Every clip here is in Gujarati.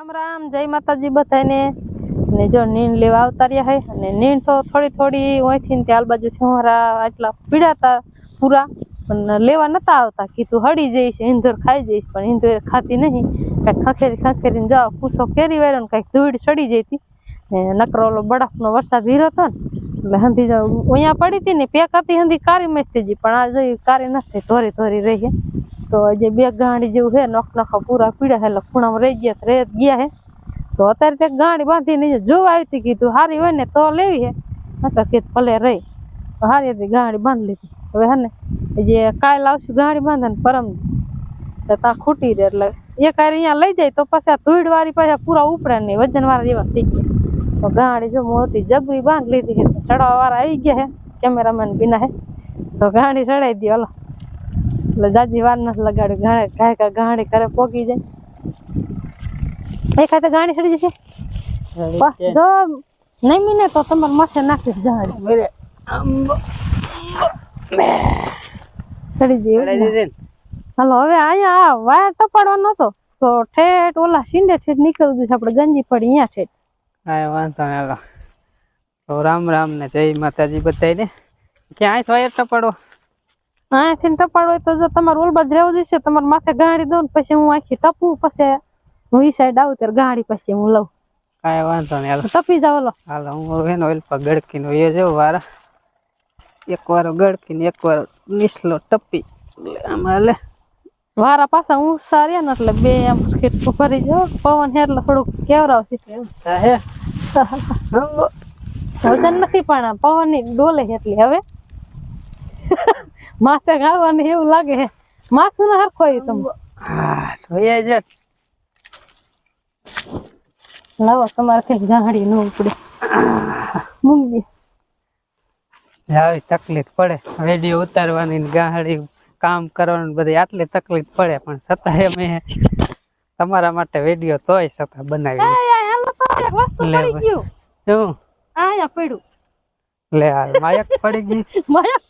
રામ રામ, જય માતાજી બધાને. ને જો નીંદ લેવા આવતા રહ્યા હે, અને નીંદ તો થોડી થોડી અહીંથી ને ત્યાર બાજુ છોરા આટલા પીડાતા પૂરા, પણ લેવા નતા આવતા. કીધું હળી જઈશ ઈંધોર ખાઈ જઈશ, પણ ઈંધોર ખાતી નહીં. કાંઈક ખખેરી ખખેરીને જાઓ, કૂસો કેરી વાળો ને કાંઈક ધૂળ સડી જતી ને નકરો ઓલો બરફનો વરસાદ વીરો હતો ને એટલે હંધી જાવ અહીંયા પડી હતી ને, પેક હતી હંધી કારી મસ્તી જી પણ આ જોઈ કારી નથી, ધોરી ધોરી રહી છે તો જે બે ગાંડી જેવું છે નખ નખા પૂરા પીડા છે એટલે ખૂણામાં રહી ગયા તો રહી જ ગયા છે તો અત્યારે તે ગાંડી બાંધીને જે જોવા આવી હતી, કીધું સારી હોય ને તો લેવી છે નકર કીધું ભલે રહી. તો સારી હતી, ગાંડી બાંધી લીધી. હવે હે ને જે કાલ આવશું ગાંડી બાંધે ને પરમ તો ત્યાં ખૂટી રહે એટલે એ કાંઈ અહીંયા લઈ જાય, તો પછી આ ધૂળ વાળી પાછા પૂરા ઉપડે નહીં વજન વાળા જેવા થઈ ગયા. તો ગાડી જો મોટી જબરી બાંધ લીધી છે સડવા વાળા આવી ગયા છે કેમેરામેન બિના હે. તો ગાડી ચડાવી દી હલો. એટલે જાજી વાર નથી લગાડ્યું ગાડી કાંઈ કાંઈ ગાડી કરે પોગી જાય. એક ખાતે ગાડી ચડી જશે. જો નહીં મીને તો તમારે માથે નાખીશ ગાડી. ચડી જઈએ હાલો હવે અહીંયા વાયર ટપાડવાનો હતો. તો ઠેઠ ઓલા શીંડે ઠેઠ નીકળવું છે આપણે ગંજી પડી અહીંયા ઠેઠ. હા વાંધો નહીં હાલો. તો રામ રામ ને જય માતાજી બધાને ક્યાં તો વાયર ટપાડો અહીંયાથી ટપાડો તો જો તમારે ઓલબાજ રહેવું જશે તમારે માથે ગાડી દઉં ને પછી હું આખી ટપું પછી હું ઈ સાઈડ આવું ત્યારે ગાડી પછી હું લઉં. કાંઈ વાંધો નહીં હાલો. ટપી જાવ ઓલો હાલો હું હવે ઓઇલ પર ગળકીનો એ જો વારા. એક વાર ગળકીને એક વાર નીસલો ટપી. એટલે આમાં લે વારા પાછા હું સાર્યા ને એટલે બે આમ ખેટકું ફરી જાવ પવન હે એટલે થોડુંક કેવરાવશે. હે? વજન નથી પણ પવનની ડોલે એટલી હવે માથે ગાવાની એવું લાગે માથું ના હરખો તમે. હા એ જ લાવો તમારે કઈ ગાડી ન ઉપડે. મૂકી આવી તકલીફ પડે. વીડિયો ઉતારવાની ગાડી ગાહડી કામ કરવાની બધી આટલી તકલીફ પડે પણ છતાંય અમે તમારા માટે વીડિયો તોય છતાં બનાવી વસ્તુ પડી ગયું. પડ્યું. લે માયક પડી ગઈ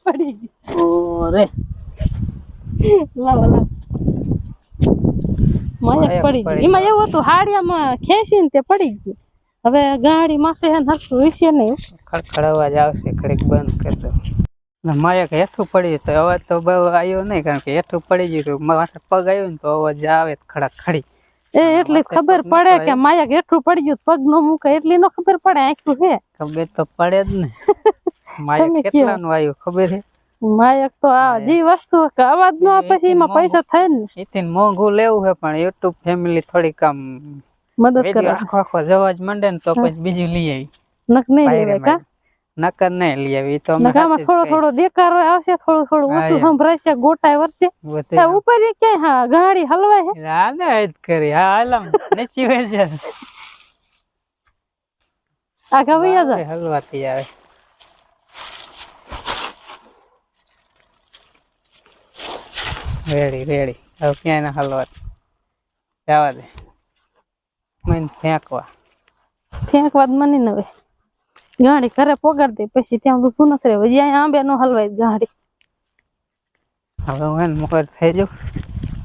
પડી ગયું. ઓરે. લાવો લાવો. માયા માયા પડી પડી એમાં એવું હતું હાડિયામાં ખેંચીને તે પડી ગયું. હવે ગાડી માથે હે ને હરખું વિશે નહીં. ખડખડ અવાજ આવશે ખડીક બંધ કરી દો. માયક હેઠું પડ્યું તો અવાજ તો બહુ આવ્યો નહીં કારણ કે હેઠું પડી ગયું તો માથે પગ આવ્યો ને તો અવાજ આવે ખડા ખડી એ એટલી ખબર પડે કે માયા કેટલું પડી ગયું પગ નો મૂકે એટલી નો ખબર પડે આખું હે. ખબર તો પડે જ ને. માયા કેટલા નું આવ્યું ખબર હે? માયક તો આ જે વસ્તુ કે અવાજ નો પછી એમાં પૈસા થાય ને. ઇતિન મોંઘું લેવું છે પણ યુટ્યુબ ફેમિલી થોડીક આમ મદદ કરે આખો આખો જવાજ માંડે ને તો પછી બીજું લઈ આવી. નક નહીં લેવાય કા. નકર નહીં લઈ આવી તો નકામાં થોડો થોડો દેખારો આવશે થોડું થોડું ઓછું. સંભળાશે ગોટાય વરસે. ઉપર એ ક્યાંય હા ગાડી હલવાય હે. હા ને જ કરી હા હાલ આમ નીચી વેચે આગા વયા જાય હલવાતી આવે. Ready ready. હવે ક્યાંય ના હલવાતી. જવા દે. મને ફેંકવા. ફેંકવા જ મને નવે ગાડી ઘરે પોગાડ દે પછી ત્યાં ઊભું નથી રહેવું જ્યાં આંબે નો હલવાય ગાડી. હવે હું એને મોર થઈ જાઉં.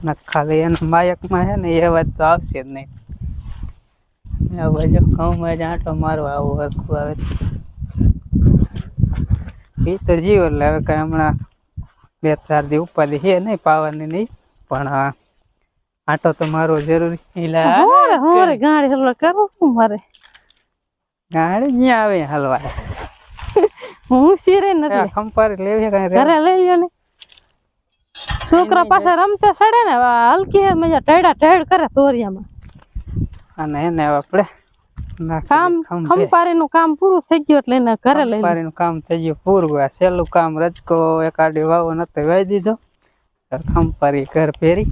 ને ખાલી એના માયકમાં છે ને એ વાત તો આવશે જ નહીં. હવે જો ઘઉંમાં જ આંટો મારવા આવું હરખું આવે એ તો જીવ એટલે હવે કઈ હમણાં બે ચાર દી ઉપાધિ છે નહીં પાવાની નહીં. પણ આટો તો મારવો જરૂરી. એટલે ગાડી હલવા કરવો મારે. ગાડી આવે હલવા હું સિરે નથી. ખંપારી લેવી કઈ ઘરે લઈ લ્યો ને. છોકરા પાસે રમતે સડે ને હલકી હે મજા ટેડા ટેડ કરે તોરિયામાં. અને એને આપણે કામ દઈએ ખંપારી નું કામ પૂરું થઈ ગયું એટલે એને ઘરે લઈ ખંપારીનું કામ થઈ ગયું પૂરું. આ કામ રજકો એકાડી વાવો નતો વાઈ દીધો. ખંપારી ઘર ફેરી.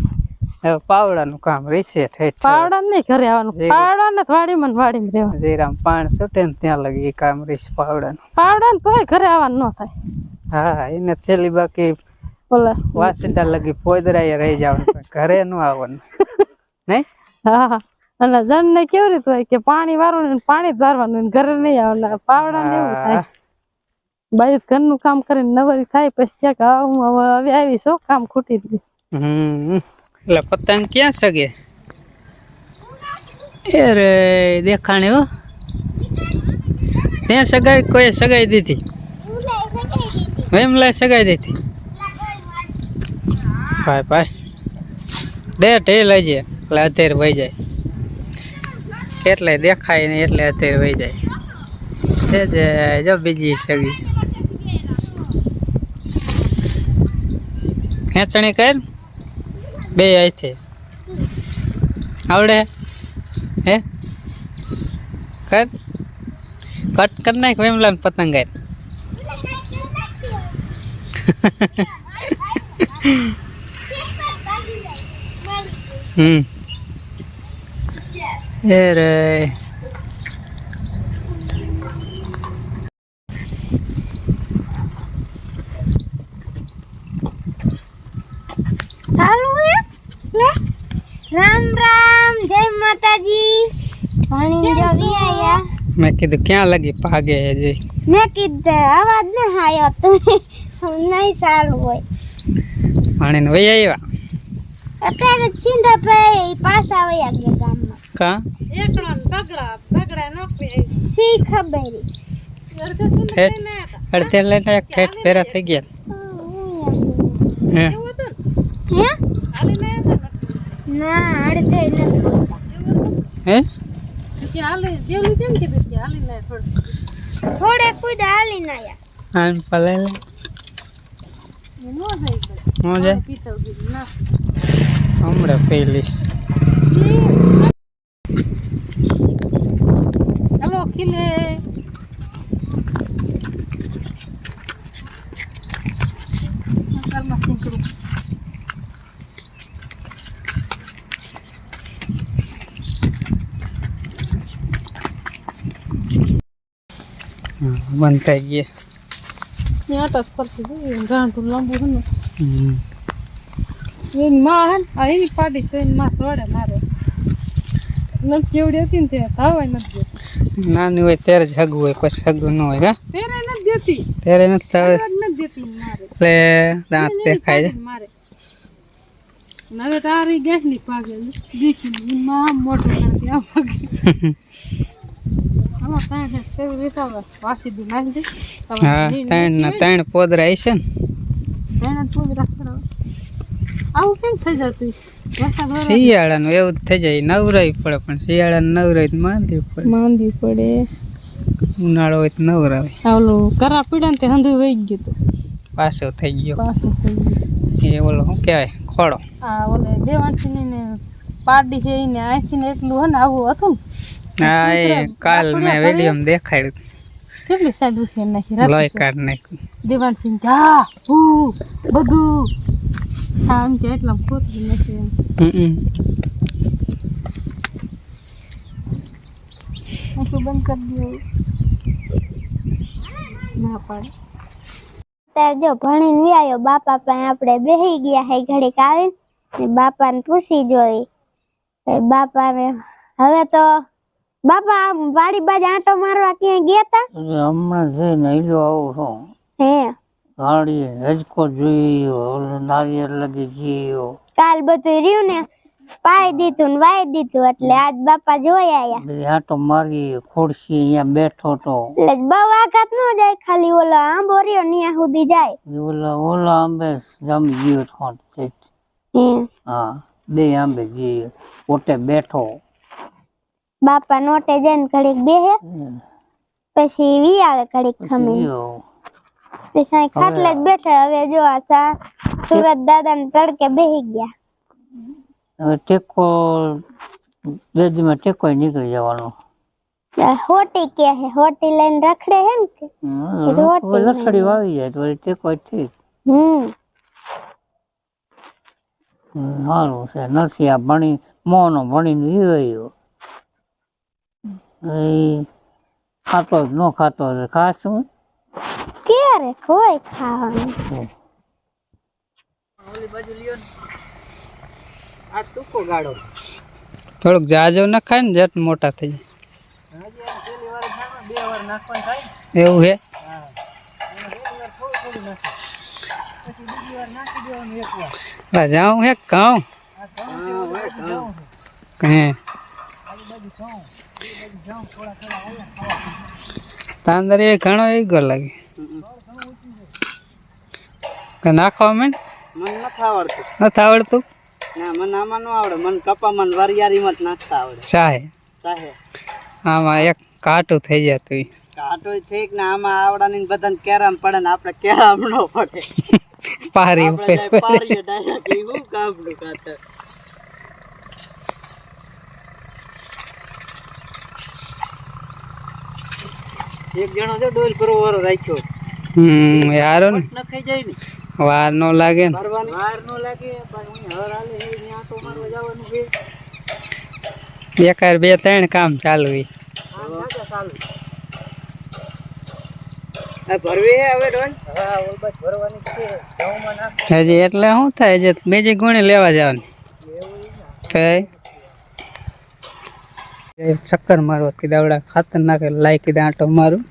પાવડાનું કામ રહેશે ઠેઠ પાવડા નહીં ઘરે આવવાનું. પાવડા ને વાડી ને વાડીમાં રહેવાનું. જીરામ પાણ છૂટે ને ત્યાં લગી એ કામ પાવડા પાવડાનું. પાવડા ને તો ઘરે આવવાનું ન થાય. હા એને છેલ્લી બાકી ઓલા. વાસીદા લગી પોદરાય રહી જવાનું ઘરે ન આવવાનું. નહીં? હા. અને જણ ને કેવી રીતે હોય કે પાણી ને પાણી જ વારવાનું ને ઘરે નહીં આવવાનું. પાવડા ને એવું થાય. બાઈ ઘરનું કામ કરીને નવરી થાય પછી ક્યાંક હું હવે આવી શું કામ ખૂટી ગયું. હમ. એટલે પતંગ ક્યાં સગે? એ રે દેખાણે હો. ત્યાં સગાઈ કોઈ સગાઈ દીધી? વેમ લાય સગાઈ દીધી? ભાઈ ભાઈ. દે ટે લઈ જાય એટલે અત્યારે વહી જાય. એટલે દેખાય ને એટલે અત્યારે વહી જાય. જે જો બીજી સગી. ખેંચણી કર. બે અહીંથી આવડે? હે? કર. કટ કર નાખ વેમલા પતંગ હમ. એ રે ચાલુ હે લે રામ રામ જય માતાજી ભણી જવી આયા મેં કીધું ક્યાં લગી ભાગે જઈ મેં કીધું અવાજ ન આયો તો નહીં સારું હોય પાણીને વહી આવ્યા અત્યારે છીંડા ભાઈ પાછા વયા ગયા ગામમાં કા એકડા ને તગડા તગડા નોકરી સી ખબર ઠેઠ અડધે લઈને એક ઠેઠ ફેરા થઈ ગયા હે હે ના અડધે હે? થોડે કુદ હાલી આયા. આમ પલે લે હું જાય હમણાં પેલીસ હેલો ખીલે. બંધ થઈ ગયા આટા સ્પર્શ રાંધું લાંબુ હે હમ. એની માં હે ને આ એની પાડી તો એની માં દોડે મારે નથી એવડી હતી ને તે ધાવાય નથી દેતી નાની હોય ત્યારે જ હગવું હોય પછી હગવું ન હોય કા તેરે નથી દેતી ત્યારે નથી. આવાજ નથી દેતી મારે એટલે દાંત દેખાય છે મારે અને હવે તારી ગેસની પાગે દેખી માં મોટો નાખી આમ પાગે હે હા ત્રણ ના ત્રણ પોદરા છે ને. આવું કેમ થઈ જતું શિયાળાનું એવું થઈ જાય. નવરાવી પડે પણ શિયાળાનું નવરાવી તો પડે. માંદી પડે. ઉનાળો હોય તો નવરાવે. ઓલું કરા પીડા ને તે હંધુ વહી ગયું તું. પાછો થઈ ગયો. પાછો થઈ ગયું. એ ઓલો શું કહેવાય? ખોડો. આ ઓલે દેવાંશી ને પાડી છે એને આંખી ને એટલું હે ને આવું હતું ને હા એ કાલ મેં વીડિયો દેખાડ્યું. કેટલી સાઈડ છે નાખી. લોહી કાઢ નાખ્યું દેવાંશી હા હું બધું. એમ કે એટલા પોતરી હમ. આંખું બંધ કરી દઉં ના પાડે. ત્યારે જો ભણીને આવ્યો બાપા પાસે આપણે બેહી ગયા હે ઘડીક આવી ને બાપાને પૂછી જોઈ. બાપાને હવે તો બાપા વાડી બાજુ આંટો મારવા ક્યાંય ગયા તા? હમણાં જઈને હીલો આવું છું. હે? ગાડી રજકો ઓલો નારિયેળ લગી ગયો. કાલ બધું રહ્યું ને પાઈ દીધું ને વાઈ દીધું એટલે આજ બાપા જોઈ આયા. આટો મારી ખોડશી અહીંયા બેઠો તો. એટલે બહુ આઘાત ન જાય ખાલી ઓલો આંબો રહ્યો ન્યા સુધી જાય. ઓલો ઓલો આંબે જમી ગયો હા? બે આંબે ગયો પોતે બેઠો. બાપા નોટે જઈને ઘડીક બેહે પછી વી આવે ઘડીક ખમી પછી અહીં ખાટલે જ બેઠા હવે જો આ સા સુરત દાદા ને તડકે બેહી ગયા. હવે ટેકો બે દીમાં ટેકો નીકળી જવાનો. હોટી કે હે હોટી લઈને રખડે હે ને કે લથડી વાવી જાય તો ટેકો ઠીક હમ. સારું છે નથી આ ભણી મોનો ભણીને વિવાયો એ ખાતો ન ખાતો હોય ખાશું ક્યારે કોઈ ખાવાનું? થોડુંક જાજો ન ખાય ને જટ મોટા થઈ જાય. એવું હે? જાઉં હે કાઉ હે. તાંદર એ ઘણો ઈગો લાગે. કે નાખવા મેં મને નથી આવડતું. નથી આવડતું? ના મને આમાં ન આવડે. મને કપામાં ને વરિયાળીમાં જ નાખતા આવડે. સાહે સાહે આમાં એક કાટું થઈ જતું તું કાટું ઠીક ને આમાં આવડાની ને બધાને કેરામ પડે ને આપણે કેરામ ન પડે. પારી જાય પાડીએ ડાયરેક્ટ એવું કામ કાતર એક જણો જો ડોલ પર ઓરો રાખ્યો. હમ યારો ને. નખાઈ જાય ને. વાર નો લાગે ને. વાર નો લાગે પણ હું હર હાલે એ ત્યાં તો મારવા જવાનું છે. એકાર બે ત્રણ કામ ચાલુ. આ ભરવી હવે હા છે. હજી એટલે શું થાય છે બીજી ગુણી લેવા જવાની. ચક્કર મારો કીધા દાવડા ખાતર નાખે લાઈ કીધા આંટો મારું.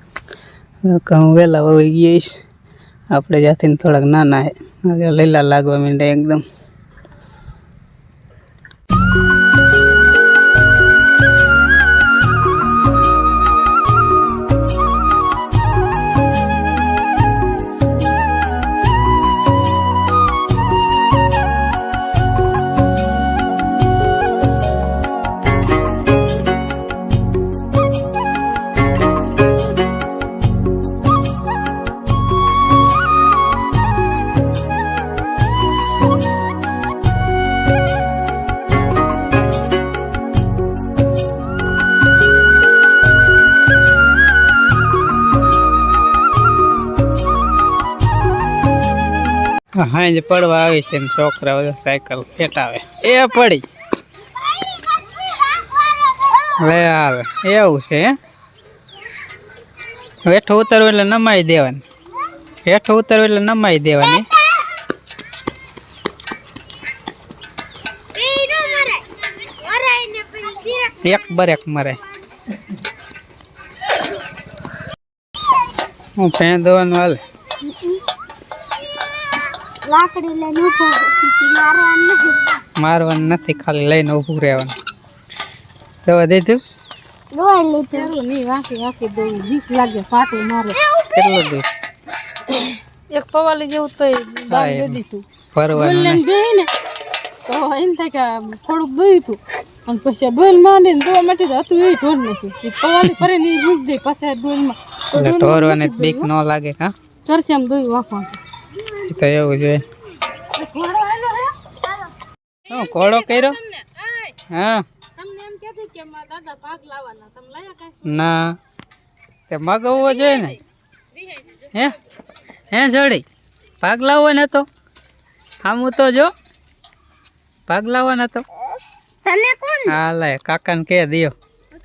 કહું વહેલા વહી ગઈશ. આપણે જ્યાંથી થોડાક નાના હે. લીલા લાગવા માંડે એકદમ. હાંજ પડવા આવે છે છોકરા બધા સાયકલ ફેટાવે એ પડી. લે આવે એવું છે હેઠું ઉતરવું એટલે નમાઈ દેવાની. હેઠું ઉતરવું એટલે નમાઈ દેવાની. એક બરેક મરે. હું ફેન દવાનું હાલે. લાકડી લઈને ઊભો મારવાનું નથી મારવાનું નથી ખાલી લઈને ઊભું રહેવાનું. દવા દીધું રોઈ લીધું નહીં વાંકી વાંકી દઉં. બીક લાગે ફાટું મારે. કેટલું દૂધ એક પવાલી જેવું તો હા, એમ. ભરવાનું નહીં. બેહી ને તો એમ થાય કે આમ થોડુંક દોયું હતું અને પછી ડોલ માંડીને દોવા માટે તો હતું એ ઢોલ નથી એ પવાલી કરીને એ મૂકી દે પછી ડોલમાં. ઢોરવાની બીક ન લાગે કા કરશે આમ દોયું વાંકવાનું. એ તો એવું જોઈએ. શું ઘોડો કર્યો? હા. તમને એમ કહેતી કે મારા દાદા ભાગ લાવવાના. તમે લાયા કાંઈ? ના. તે મગાવવો જોઈએ ને? હે? હે જોડી? ભાગ લાવવો ને તો? આમ તો જો. ભાગ લાવવાનો તો? તને કોણ? હા લે કાકાને કે દિયો.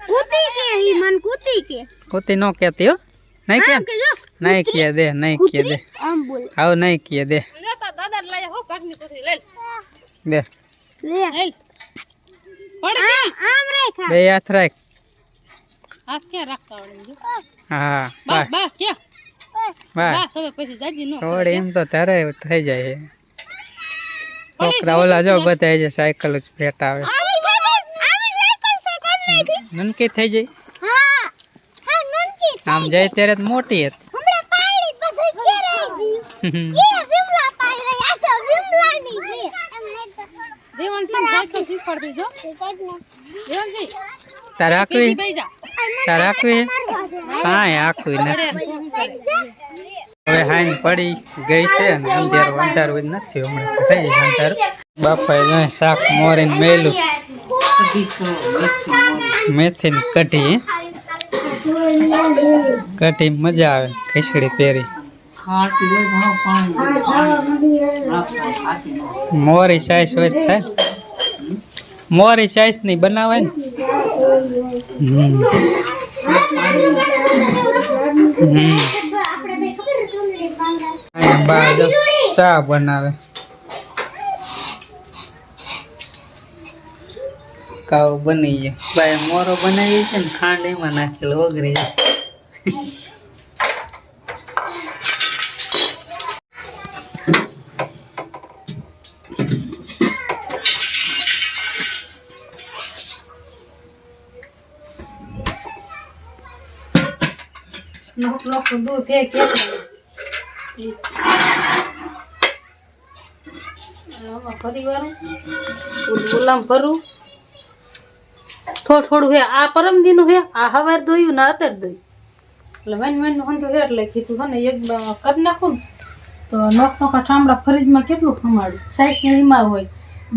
કૂતી કે હી મન કૂતી કે. કુતી નો કેતી હો. નહીં કે? નહીં કે દે નહીં કે દે. આમ બોલ. આવ નહીં કે દે. દે. લે. લઈ પડે આમ રેખા બે હાથ રાખ. હાથ કે રાખતા હા બસ બસ કે બસ બસ હવે પછી જાજી નો છોડ એમ તો તારે થઈ જાય છે? છોકરા ઓલા જો બધા છે સાયકલ જ ભેટ આવે નનકી થઈ જાય. આમ જાય ત્યારે મોટી હતી. હમણાં પાડી બધું ખેરાઈ ગયું. એ વિમલા પાઈ રહી આ તો વિમલાની છે. એમ લેતો દેવન છે ને. સાયકલ શીખવાડી દેજો દેવનજી તારે આખવી કાંઈ નથી. હવે હાઈન પડી ગઈ છે ને અંધારું અંધારું જ નથી હમણાં. થઈ અંધારું. બાપાએ શાક મોરીને મેલું. મેથીની કઢી. કઢી મજા આવે. ખીચડી પહેરી મોરી સાઈઝ હોય થાય. મોરી સાઈઝની બનાવે ને. હમ. ચા બનાવે. કાવ બની ગયો. ભાઈ મોરો બનાવી છે ને, ખાંડ એમાં નાખેલો ઓગરી નોકલો દૂધ કે ફરી વાર ગુલામ કરું? થોડું થોડું હે, આ પરમ દીનું હે, આ હવાર ધોયું ને અત્યારે ધોયું એટલે વન વન હંધો હે, એટલે કીધું હે ને, એક કરી નાખું ને, તો નોખ નોખા ઠામડા ફ્રીજમાં કેટલું ખમાડું? સાઈડ એમાં હોય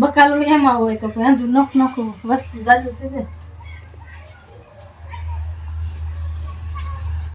બકાલું એમાં હોય, તો હંધું નોખ નોખું વસ્તુ જાજુ થઈ જાય.